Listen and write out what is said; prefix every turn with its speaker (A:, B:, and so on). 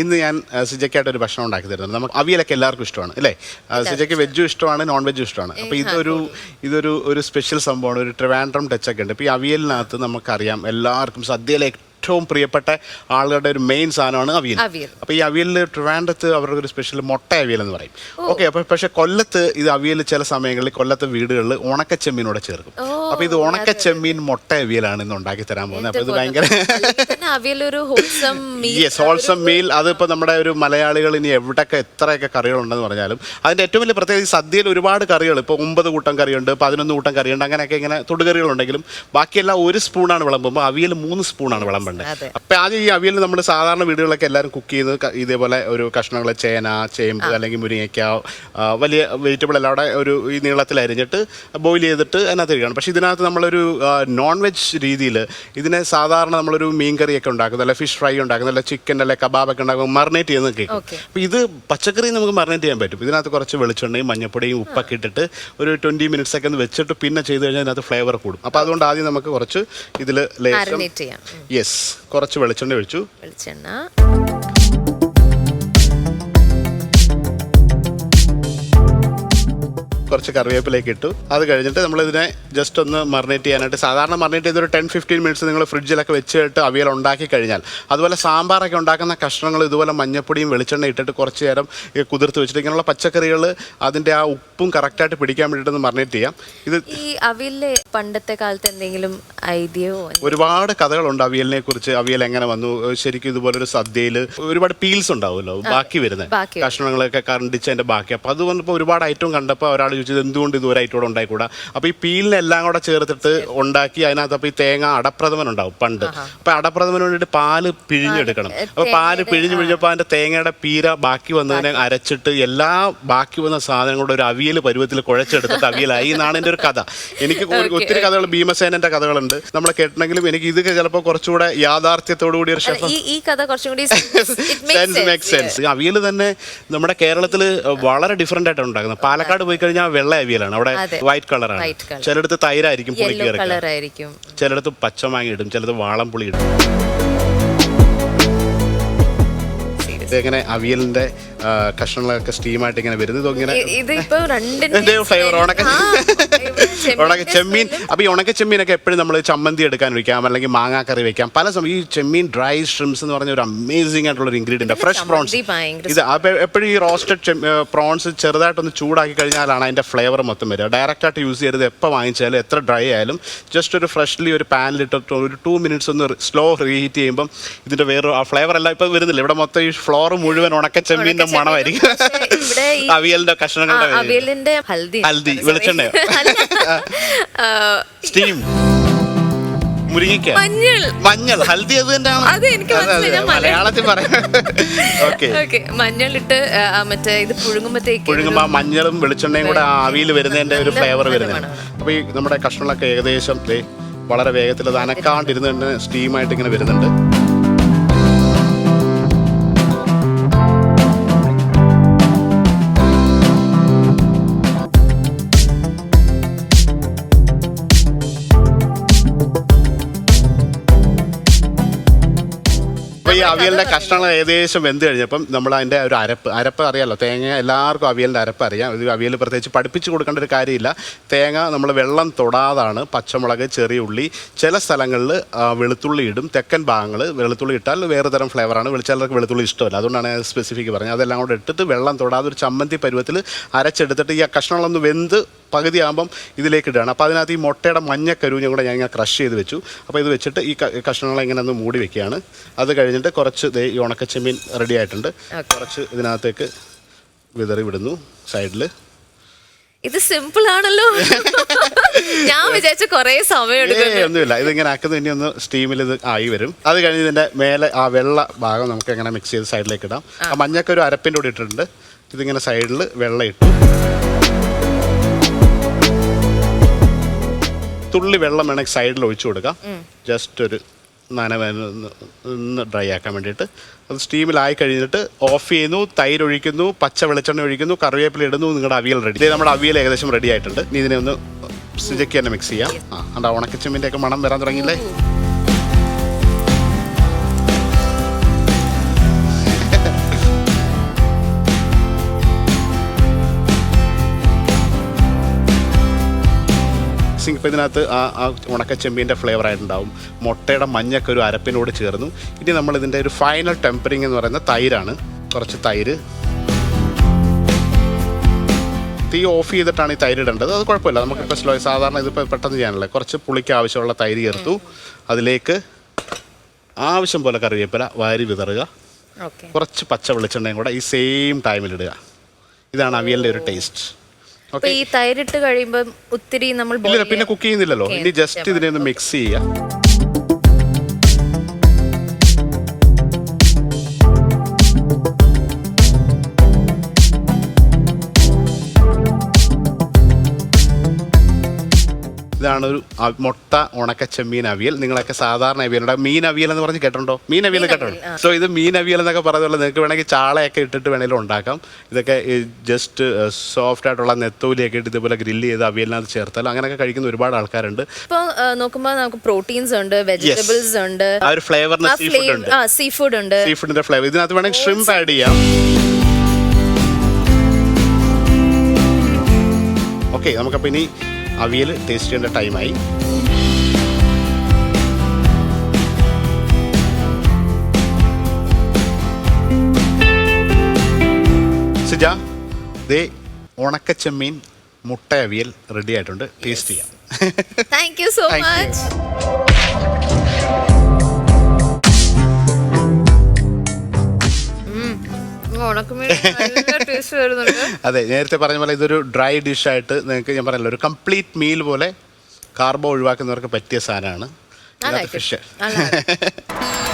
A: ഇന്ന് ഞാൻ സിജയ്ക്കായിട്ട് ഒരു ഭക്ഷണം ഉണ്ടാക്കി തരുന്നത് നമുക്ക് അവിയലൊക്കെ എല്ലാവർക്കും ഇഷ്ടമാണ് അല്ലേ? സിജയ്ക്ക് വെജും ഇഷ്ടമാണ് നോൺ വെജും ഇഷ്ടമാണ് അപ്പോൾ ഇതൊരു ഇതൊരു ഒരു സ്പെഷ്യൽ സംഭവമാണ് ഒരു ട്രിവാൻഡ്രം ടച്ചൊക്കെ ഉണ്ട്. ഇപ്പോൾ ഈ അവിയലിനകത്ത് നമുക്കറിയാം എല്ലാവർക്കും സദ്യയിലെ ഏറ്റവും പ്രിയപ്പെട്ട ആളുകളുടെ ഒരു മെയിൻ സാധനമാണ് അവിയൽ. അപ്പോൾ ഈ അവിയലിൽ ട്രിവാൻഡ്രത്ത് അവരുടെ ഒരു സ്പെഷ്യൽ മുട്ട അവിയൽ എന്ന് പറയും. ഓക്കെ അപ്പോൾ പക്ഷെ കൊല്ലത്ത് ഇത് അവിയൽ ചില സമയങ്ങളിൽ കൊല്ലത്തെ വീടുകളിൽ ഉണക്കച്ചെമ്മീനോടെ ചേർക്കും. അപ്പോൾ ഇത് ഉണക്കച്ചെമ്മീൻ മുട്ട അവിയലാണ് ഇന്ന് ഉണ്ടാക്കി തരാൻ പോകുന്നത്. അപ്പോൾ ഇത് ഭയങ്കര
B: അവിയലൊരു ഹോൾസം
A: യെസ് ഹോൾസം മീൽ അതിപ്പോൾ നമ്മുടെ ഒരു മലയാളികൾ ഇനി എവിടെയൊക്കെ എത്രയൊക്കെ കറികളുണ്ടെന്ന് പറഞ്ഞാലും അതിന്റെ ഏറ്റവും വലിയ പ്രത്യേകത ഈ സദ്യയിൽ ഒരുപാട് കറികൾ. ഇപ്പോൾ ഒമ്പത് കൂട്ടം കറിയുണ്ട് പതിനൊന്ന് കൂട്ടം കറിയുണ്ട് അങ്ങനെയൊക്കെ ഇങ്ങനെ തൊടുകറികളുണ്ടെങ്കിലും ബാക്കിയെല്ലാം ഒരു സ്പൂണാണ് വിളമ്പുമ്പോൾ അവിയൽ മൂന്ന് സ്പൂണാണ് വിളമ്പേണ്ടത്. അപ്പോൾ ആദ്യം ഈ അവിയൽ നമ്മൾ സാധാരണ വീടുകളൊക്കെ എല്ലാവരും കുക്ക് ചെയ്യുന്നത് ഇതേപോലെ ഒരു കഷ്ണങ്ങൾ ചേന ചേമ്പ് അല്ലെങ്കിൽ മുരിങ്ങയ്ക്ക വലിയ വെജിറ്റബിൾ എല്ലാം അവിടെ ഒരു ഈ നീളത്തിൽ അരിഞ്ഞിട്ട് ബോയിൽ ചെയ്തിട്ട് അതിനകത്ത് ഇരിക്കണം. പക്ഷേ ഇതിനകത്ത് നമ്മളൊരു നോൺ വെജ് രീതിയിൽ ഇതിനെ സാധാരണ നമ്മളൊരു മീൻ കറിയൊക്കെ ഉണ്ടാക്കുന്നത് അല്ലെ ഫിഷ് ഫ്രൈ ഉണ്ടാക്കുന്നത് അല്ലെ ചിക്കൻ അല്ലെ കബാബൊക്കെ ഉണ്ടാക്കുമ്പോൾ മറിനേറ്റ് ചെയ്യുന്നത് കേൾക്കും
B: Okay.
A: അപ്പോൾ ഇത് പച്ചക്കറി നമുക്ക് മറിനേറ്റ് ചെയ്യാൻ പറ്റും. ഇതിനകത്ത് കുറച്ച് വെളിച്ചെണ്ണയും മഞ്ഞപ്പൊടിയും ഉപ്പൊക്കെ ഇട്ടിട്ട് ഒരു ട്വന്റി മിനിറ്റ്സ് ഒക്കെ ഒന്ന് വെച്ചിട്ട് പിന്നെ ചെയ്ത് കഴിഞ്ഞാൽ അതിനകത്ത് ഫ്ലേവർ കൂടും. അപ്പോൾ അതുകൊണ്ട് ആദ്യം നമുക്ക് കുറച്ച് ഇതിൽ ലേശം
B: ചെയ്യാം.
A: യെസ് കുറച്ച് വെളിച്ചെണ്ണ ഒഴിച്ചു.
B: വെളിച്ചെണ്ണ.
A: കുറച്ച് കറിവേപ്പിലേക്ക് ഇട്ടു. അത് കഴിഞ്ഞിട്ട് നമ്മളിതിനെ ജസ്റ്റ് ഒന്ന് മറിനേറ്റ് ചെയ്യാനായിട്ട് സാധാരണ മറിനേറ്റ് ചെയ്ത് ഒരു ടെൻ ഫിഫ്റ്റീൻ മിനിറ്റ്സ് നിങ്ങൾ ഫ്രിഡ്ജിലൊക്കെ വെച്ചിട്ട് അവിയൽ ഉണ്ടാക്കി കഴിഞ്ഞാൽ അതുപോലെ സാമ്പാറൊക്കെ ഉണ്ടാക്കുന്ന കഷ്ണങ്ങൾ ഇതുപോലെ മഞ്ഞപ്പൊടിയും വെളിച്ചെണ്ണ ഇട്ടിട്ട് കുറച്ച് നേരം കുതിർത്ത് വെച്ചിട്ട് ഇങ്ങനെയുള്ള പച്ചക്കറികൾ അതിന്റെ ആ ഉപ്പും കറക്റ്റായിട്ട് പിടിക്കാൻ വേണ്ടിയിട്ടൊന്ന് മറിനേറ്റ് ചെയ്യാം. ഇത്
B: ഈ അവിയലിലെ പണ്ടത്തെ കാലത്ത് എന്തെങ്കിലും ഐഡിയയോ
A: ഒരുപാട് കഥകളുണ്ട് അവിയലിനെ കുറിച്ച് അവിയൽ എങ്ങനെ വന്നു? ശരിക്കും ഇതുപോലെ ഒരു സദ്യയിൽ ഒരുപാട് പീൽസ് ഉണ്ടാവുമല്ലോ? ബാക്കി വരുന്നത്. കഷ്ണങ്ങളൊക്കെ കറണ്ടിച്ച് അതിന്റെ ബാക്കി. അപ്പോൾ അത് വന്നപ്പോൾ ഒരുപാട് ഐറ്റം കണ്ടപ്പോൾ ഒരാൾ ചോദിച്ചത് എന്തുകൊണ്ട് ഇത് ഒരു ഐറ്റം ഉണ്ടായിക്കൂടാ? അപ്പോൾ ഈ പീലിനെല്ലാം കൂടെ ചേർത്തിട്ട് ഉണ്ടാക്കി അതിനകത്ത് അപ്പോൾ ഈ തേങ്ങ അടപ്രഥമൻ ഉണ്ടാവും പണ്ട്. അപ്പോൾ അടപ്രഥമന് വേണ്ടിയിട്ട് പാൽ പിഴിഞ്ഞെടുക്കണം. അപ്പോൾ പാൽ പിഴിഞ്ഞ് പിഴിഞ്ഞപ്പോൾ അതിന്റെ തേങ്ങയുടെ പീര ബാക്കി വന്നതിനെ അരച്ചിട്ട് എല്ലാ ബാക്കി വന്ന സാധനങ്ങളുടെ ഒരു അവിയൽ പരുവത്തിൽ കുഴച്ചെടുത്തിട്ട് അവിയലായി. എന്നാണ് എന്റെ ഒരു കഥ. എനിക്ക് ഒത്തിരി കഥകൾ ഭീമസേനന്റെ കഥകളുണ്ട്. നമ്മൾ കേട്ടിട്ടുണ്ടെങ്കിലും എനിക്ക് ഇതൊക്കെ ചിലപ്പോൾ കുറച്ചുകൂടെ യാഥാർത്ഥ്യത്തോടു കൂടി ഒരു ഷെഫ്
B: ഈ കഥ കുറച്ചും കൂടി
A: സെൻസ് മേക്ക് സെൻസ് അവിയൽ തന്നെ നമ്മുടെ കേരളത്തിൽ വളരെ ഡിഫറെന്റ് ആയിട്ടാണ് ഉണ്ടാക്കുന്നത്. പാലക്കാട് പോയി കഴിഞ്ഞാൽ വെള്ള അവിയലാണ് അവിടെ വൈറ്റ് കളറാണ്. ചിലടത്ത് തൈരായിരിക്കും പുളിക്ക് ചിലടത്ത് പച്ചമാങ്ങ ഇടും ചിലത് വാളംപുളി ഇടും. ഇതെങ്ങനെ അവിയലിന്റെ കഷ്ണങ്ങളൊക്കെ സ്റ്റീമായിട്ട് ഇങ്ങനെ വരുന്നത് ഇങ്ങനെ ഫ്ലേവർ ഉണക്ക ഉണക്ക ചെമ്മീൻ. അപ്പൊ ഈ ഉണക്ക ചെമ്മീനൊക്കെ എപ്പോഴും നമ്മൾ ചമ്മന്തി എടുക്കാൻ വെക്കാം അല്ലെങ്കിൽ മാങ്ങാ കറി വെക്കാം. പല സമയം ഈ ചെമ്മീൻ ഡ്രൈ ഷ്രിംസ് എന്ന് പറഞ്ഞ ഒരു അമേസിംഗ് ആയിട്ടുള്ള ഒരു ഇൻഗ്രീഡിയന്റ് ഫ്രഷ് പ്രോൺസ് ഇത് അപ്പൊ എപ്പോഴും ഈ റോസ്റ്റഡ് പ്രോൺസ് ചെറുതായിട്ടൊന്ന് ചൂടാക്കി കഴിഞ്ഞാലാണ് അതിന്റെ ഫ്ലേവർ മൊത്തം വരിക. ഡയറക്റ്റ് ആയിട്ട് യൂസ് ചെയ്യരുത് എപ്പോൾ വാങ്ങിച്ചാലും എത്ര ഡ്രൈ ആയാലും. ജസ്റ്റ് ഒരു ഫ്രഷ്ലി ഒരു പാനിലിട്ടിട്ട് ഒരു ടു മിനിറ്റ്സ് ഒന്ന് സ്ലോ റീഹീറ്റ് ചെയ്യുമ്പോൾ ഇതിന്റെ വേറെ ആ ഫ്ലേവർ എല്ലാം ഇപ്പൊ വരുന്നില്ല. ഇവിടെ മൊത്തം ഈ ഫ്ലോർ മുഴുവൻ ഉണക്ക ചെമ്മീന്റെ മണമായിരിക്കും
B: ഇവിടെ ഈ-
A: അവിയലിന്റെ
B: ആ,
A: കഷ്ണങ്ങളുടെ പേര്.
B: അവിയലിന്റെ ഹൽദി.
A: ഹൽദി,
B: Sorry.
A: വെളിച്ചെണ്ണയോ?
B: ആ,
A: സ്റ്റീം. മുരിങ്ങിക്ക
B: മഞ്ഞൾ.
A: മഞ്ഞൾ. ഹൽദി അത് തന്നെയാണ്.
B: അത് എനിക്ക് മനസ്സിലായി. ഞാൻ
A: മലയാളത്തിൽ പറയാം. ഓക്കെ.
B: ഓക്കെ. മഞ്ഞളിട്ട് ആ, ആ, മറ്റേ ഇത് പുഴുങ്ങുമ്പത്തേക്ക്
A: പുഴുങ്ങുമ്പോൾ ആ മഞ്ഞളും വെളിച്ചെണ്ണയും കൂടെ ആ ആവിയിൽ വരുന്നതിന്റെ ഒരു
B: നല്ല-
A: ഫ്ലേവർ
B: നല്ല
A: വരുന്നത് അപ്പോൾ ഈ നമ്മുടെ കഷ്ണങ്ങളൊക്കെ ഏകദേശം ദേ വളരെ വേഗത്തിൽ അത് അനക്കാണ്ടിരുന്ന് തന്നെ സ്റ്റീമായിട്ട് ഇങ്ങനെ വരുന്നുണ്ട്. ഈ അവിയലിന്റെ കഷ്ണങ്ങൾ ഏകദേശം വെന്ത് കഴിഞ്ഞപ്പം നമ്മൾ അതിന്റെ ഒരു അരപ്പ് അരപ്പ് അറിയാലോ? തേങ്ങ എല്ലാവർക്കും അവിയലിന്റെ അരപ്പ് അറിയാം. ഇത് അവിയൽ പ്രത്യേകിച്ച് പഠിപ്പിച്ചു കൊടുക്കേണ്ട ഒരു കാര്യമില്ല. തേങ്ങ നമ്മൾ വെള്ളം തൊടാതാണ്. പച്ചമുളക് ചെറിയ ഉള്ളി. ചില സ്ഥലങ്ങളിൽ വെളുത്തുള്ളി ഇടും. തെക്കൻ ഭാഗങ്ങൾ വെളുത്തുള്ളി ഇട്ടാൽ വേറെ തരം ഫ്ലേവറാണ് വെളിച്ചാലർക്ക് വെളുത്തുള്ളി ഇഷ്ടമല്ല. അതുകൊണ്ടാണ് സ്പെസിഫിക് പറഞ്ഞത്. അതെല്ലാം കൂടെ ഇട്ടിട്ട് വെള്ളം തൊടാതെ ഒരു ചമ്മന്തി പരുവത്തിൽ അരച്ചെടുത്തിട്ട് ഈ കഷ്ണങ്ങളൊന്ന് വെന്ത് പകുതിയാകുമ്പം ഇതിലേക്ക് ഇടുകയാണ് അപ്പോൾ അതിനകത്ത് ഈ മുട്ടയുടെ മഞ്ഞക്കരുവിനെ കൂടെ ഞാൻ ഇങ്ങനെ ക്രഷ് ചെയ്ത് വെച്ചു. അപ്പോൾ ഇത് വെച്ചിട്ട് ഈ കഷ്ണങ്ങളെ ഇങ്ങനെ ഒന്ന് മൂടി വെക്കുകയാണ്. അത് കഴിഞ്ഞിട്ട് കുറച്ച് ദേ ഈ ഉണക്കച്ചെമ്മീൻ റെഡി ആയിട്ടുണ്ട്. കുറച്ച് ഇതിനകത്തേക്ക് വിതറി വിടുന്നു സൈഡിൽ
B: ഇത് സിമ്പിൾ ആണല്ലോ. ഞാൻ വിചാരിച്ച കൊറേ സമയം ഒന്നുമില്ല
A: ഇത് ഒന്നുമില്ല. ഇതിങ്ങനെ ആക്കുന്നത് ഇനി ഒന്ന് സ്റ്റീമിൽ ഇത് ആയി വരും. അത് കഴിഞ്ഞ് ഇതിന്റെ മേലെ ആ വെള്ള ഭാഗം നമുക്ക് എങ്ങനെ മിക്സ് ചെയ്ത് സൈഡിലേക്ക് ഇടാം. ആ. മഞ്ഞക്കൊരു അരപ്പിന്റെ കൂടി ഇട്ടിട്ടുണ്ട്. ഇതിങ്ങനെ സൈഡിൽ വെള്ളം ഇട്ടു തുള്ളി വെള്ളം വേണമെങ്കിൽ സൈഡിൽ ഒഴിച്ചു കൊടുക്കാം. ജസ്റ്റ് ഒരു നനവ ഡ്രൈ ആക്കാൻ വേണ്ടിയിട്ട്. അത് സ്റ്റീമിലായി കഴിഞ്ഞിട്ട് ഓഫ് ചെയ്യുന്നു തൈര് ഒഴിക്കുന്നു പച്ച വെളിച്ചെണ്ണ ഒഴിക്കുന്നു കറിവേപ്പില ഇടുന്നു നിങ്ങളുടെ അവിയൽ റെഡി നമ്മുടെ അവിയൽ ഏകദേശം റെഡി ആയിട്ടുണ്ട്. ഇതിനെ ഒന്ന് സിജയ്ക്ക് തന്നെ മിക്സ് ചെയ്യാം. ആ ഉണക്കച്ചെമ്മിന്റെ ഒക്കെ മണം വരാൻ തുടങ്ങിയില്ലേ? ടേസ്റ്റിംഗ് ഇപ്പോൾ ഇതിനകത്ത് ആ ആ ഉണക്ക ചെമ്മീന്റെ ഫ്ലേവർ ആയിട്ടുണ്ടാവും. മുട്ടയുടെ മഞ്ഞൊക്കെ ഒരു അരപ്പിനോട് ചേർന്നു. ഇനി നമ്മൾ ഇതിന്റെ ഒരു ഫൈനൽ ടെമ്പറിങ് എന്ന് പറയുന്ന തൈരാണ്. കുറച്ച് തൈര്. തീ ഓഫ് ചെയ്തിട്ടാണ് ഈ തൈര് ഇടേണ്ടത്. അത് കുഴപ്പമില്ല. നമുക്കിപ്പോൾ സ്ലോ സാധാരണ ഇതിപ്പോൾ പെട്ടെന്ന് ചെയ്യാനല്ലേ. കുറച്ച് പുളിക്ക് ആവശ്യമുള്ള തൈര് ചേർത്തു. അതിലേക്ക് ആവശ്യം പോലെ കറിവേപ്പില വാരി വിതറുക. കുറച്ച് പച്ച വെളിച്ചെണ്ണയും കൂടെ ഈ സെയിം ടൈമിലിടുക ഇതാണ് അവിയലിന്റെ ഒരു ടേസ്റ്റ്
B: ഈ തൈരിട്ട് കഴിയുമ്പോൾ ഒത്തിരി നമ്മൾ
A: പിന്നെ കുക്ക് ചെയ്യുന്നില്ലല്ലോ. ഇനി ജസ്റ്റ് ഇതിനെ ഒന്ന് മിക്സ് ചെയ്യുക ഇതാണ് ഒരു മുട്ട ഉണക്ക ചെമ്മീൻ അവിയൽ. നിങ്ങളൊക്കെ സാധാരണ അവിയലുണ്ട് മീൻ അവിയൽ എന്ന് പറഞ്ഞ് കേട്ടിട്ടുണ്ടോ? മീൻ അവിയൽ കേട്ടോ സോ ഇത് മീൻ അവിയൽ എന്നൊക്കെ പറയുന്നത് നിങ്ങൾക്ക് വേണമെങ്കിൽ ചാളയൊക്കെ ഇട്ടിട്ട് വേണമെങ്കിലും ഉണ്ടാക്കാം. ഇതൊക്കെ ജസ്റ്റ് സോഫ്റ്റ് ആയിട്ടുള്ള നെത്തോലിയൊക്കെ ഇട്ട് ഇതുപോലെ ഗ്രില്ല് ചെയ്ത് അവിയലിനകത്ത് ചേർത്താൽ അങ്ങനെയൊക്കെ കഴിക്കുന്ന ഒരുപാട് ആൾക്കാരുണ്ട്.
B: നോക്കുമ്പോൾ നമുക്ക് പ്രോട്ടീൻസ് ഉണ്ട് വെജിറ്റബിൾസ് ഉണ്ട്.
A: ആ ഒരു ഫ്ലേവറിന്
B: ആ
A: സീ ഫുഡ് ഉണ്ട്.
B: ആ സീ ഫുഡ് ഉണ്ട്.
A: സീ ഫുഡിന്റെ ഫ്ലേവർ ഇതിനകത്ത് വേണമെങ്കിൽ ഷ്രിംപ് ആഡ് ചെയ്യാം. ഓക്കെ നമുക്കപ്പോൾ ഇനി അവിയൽ ടേസ്റ്റ് ചെയ്യേണ്ട ടൈമായി സിജ ദേ ഉണക്ക ചെമ്മീൻ മുട്ട അവിയൽ റെഡി ആയിട്ടുണ്ട്. ടേസ്റ്റ് ചെയ്യാം.
B: താങ്ക് യു സോ മച്ച് ഉണക്കമീൻ ടേസ്റ്റ് വരുന്നുണ്ട്.
A: അതെ നേരത്തെ പറഞ്ഞ പോലെ ഇതൊരു ഡ്രൈ ഡിഷായിട്ട് നിങ്ങൾക്ക് ഞാൻ പറഞ്ഞല്ലോ ഒരു കംപ്ലീറ്റ് മീൽ പോലെ കാർബോ ഒഴിവാക്കുന്നവർക്ക് പറ്റിയ സാധനമാണ്. ഫിഷ്.